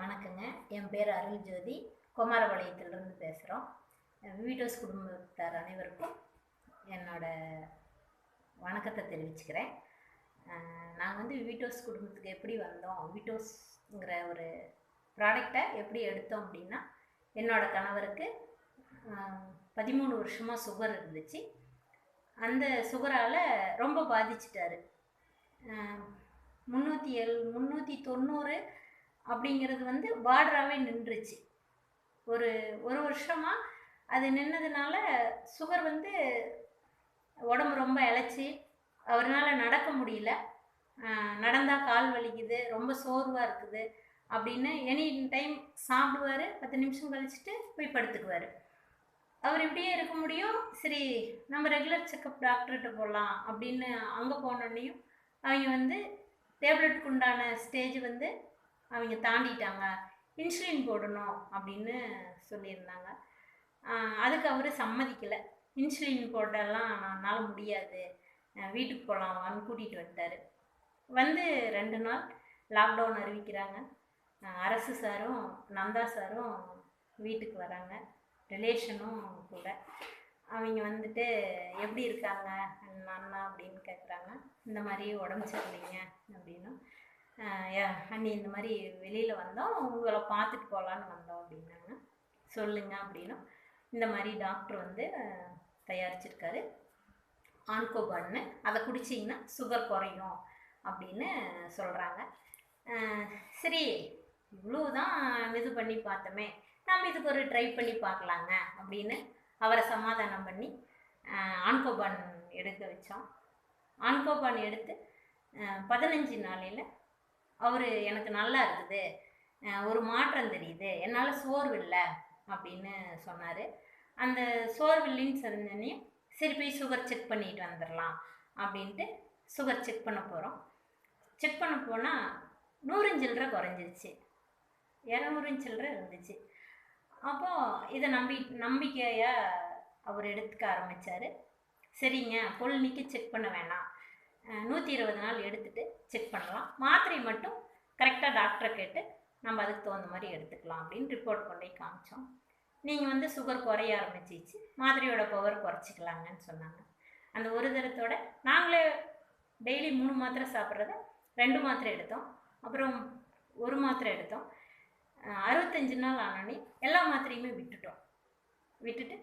வணக்கங்க. என் பேர் அருள் ஜோதி குமாரபாளையத்திலிருந்து பேசுகிறோம் வீட்டோஸ் குடும்பத்தார் அனைவருக்கும் என்னோட வணக்கத்தை தெரிவிச்சுக்கிறேன். நாங்கள் வந்து வீட்டோஸ் குடும்பத்துக்கு எப்படி வந்தோம்? வீட்டோஸ்ங்கிற ஒரு ப்ராடக்டை எப்படி எடுத்தோம் அப்படின்னா என்னோட கணவருக்கு பதிமூணு வருஷமாக சுகர் இருந்துச்சு. அந்த சுகரால் ரொம்ப பாதிச்சிட்டாரு. முந்நூற்றி எல் முந்நூற்றி தொண்ணூறு அப்படிங்கிறது வந்து பார்டராகவே நின்றுச்சு. ஒரு ஒரு வருஷமாக அது நின்னதுனால சுகர் வந்து உடம்பு ரொம்ப இழைச்சி அவரால் நடக்க முடியல. நடந்தால் கால் வலிக்குது ரொம்ப சோர்வாக இருக்குது அப்படின்னு எனி டைம் சாப்பிடுவார். பத்து நிமிஷம் கழிச்சுட்டு போய் படுத்துக்குவார். அவர் இப்படியே இருக்க முடியும். சரி நம்ம ரெகுலர் செக்கப் டாக்டர்கிட்ட போகலாம் அப்படின்னு அங்கே போனோடனையும் அவங்க வந்து டேப்லெட்டுக்கு உண்டான ஸ்டேஜ் வந்து அவங்க தாண்டிட்டாங்க. இன்சுலின் போடணும் அப்படின்னு சொல்லியிருந்தாங்க. அதுக்கு அவர் சம்மதிக்கலை. இன்சுலின் போடலாம் என்னால் முடியாது. வீட்டுக்கு போகலாம் வான்னு கூட்டிகிட்டு வந்துட்டார். வந்து ரெண்டு நாள் லாக்டவுன் அறிவிக்கிறாங்க. அரசு சாரும் நந்தா சாரும் வீட்டுக்கு வராங்க. ரிலேஷனும் கூட. அவங்க வந்துட்டு எப்படி இருக்காங்க அண்ணா அப்படின்னு கேட்குறாங்க இந்த மாதிரி உடம்பு சரியில்லைங்க அப்படின்னும். அண்ணி இந்த மாதிரி வெளியில் வந்தோம். உங்களை பார்த்துட்டு போகலான்னு வந்தோம் அப்படின்னாங்க. சொல்லுங்க அப்படின்னும் இந்த மாதிரி டாக்டர் வந்து தயாரிச்சிருக்காரு. ஆன்கோபான்னு அதை குடிச்சிங்கன்னா சுகர் குறையும் அப்படின்னு சொல்கிறாங்க சரி இவ்வளோ தான் இது பண்ணி பார்த்தோமே. நம்ம இதுக்கு ஒரு ட்ரை பண்ணி பார்க்கலாங்க அப்படின்னு அவரை சமாதானம் பண்ணி ஆன்கோபான் எடுக்க வச்சோம். ஆன்கோபான் எடுத்து பதினஞ்சு நாளையில் அவர் எனக்கு நல்லா இருக்குது. ஒரு மாற்றம் தெரியுது. என்னால் சோர்வு இல்லை அப்படின்னு சொன்னார். அந்த சோர்வு இல்லைன்னு சொன்னோடனே சரி போய் சுகர் செக் பண்ணிட்டு வந்துடலாம் அப்படின்ட்டு சுகர் செக் பண்ண போகிறோம் செக் பண்ண போனால் நூறு சில்லற குறைஞ்சிருச்சு. இரநூறு சில்லற இருந்துச்சு. அப்போது இதை நம்பி நம்பிக்கையாக அவர் எடுத்துக்க ஆரம்பித்தார் சரிங்க பொழுதுக்கு செக் பண்ண வேணாம். நூற்றி இருபது நாள் எடுத்துகிட்டு செக் பண்ணலாம். மாத்திரை மட்டும் கரெக்டாக டாக்டரை கேட்டு நம்ம அதுக்கு தகுந்த மாதிரி எடுத்துக்கலாம் அப்படின்னு ரிப்போர்ட் கொண்டு போய் காமிச்சோம். நீங்கள் வந்து சுகர் குறைய ஆரம்பிச்சிச்சு. மாத்திரையோட பவர் குறைச்சிக்கலாங்கன்னு சொன்னாங்க. அந்த ஒரு தரத்தோட நாங்களே டெய்லி மூணு மாத்திரை சாப்பிட்றத ரெண்டு மாத்திரை எடுத்தோம். அப்புறம் ஒரு மாத்திரை எடுத்தோம். அறுபத்தஞ்சு நாள் ஆனோடனே எல்லா மாத்திரையுமே விட்டுட்டோம். விட்டுட்டு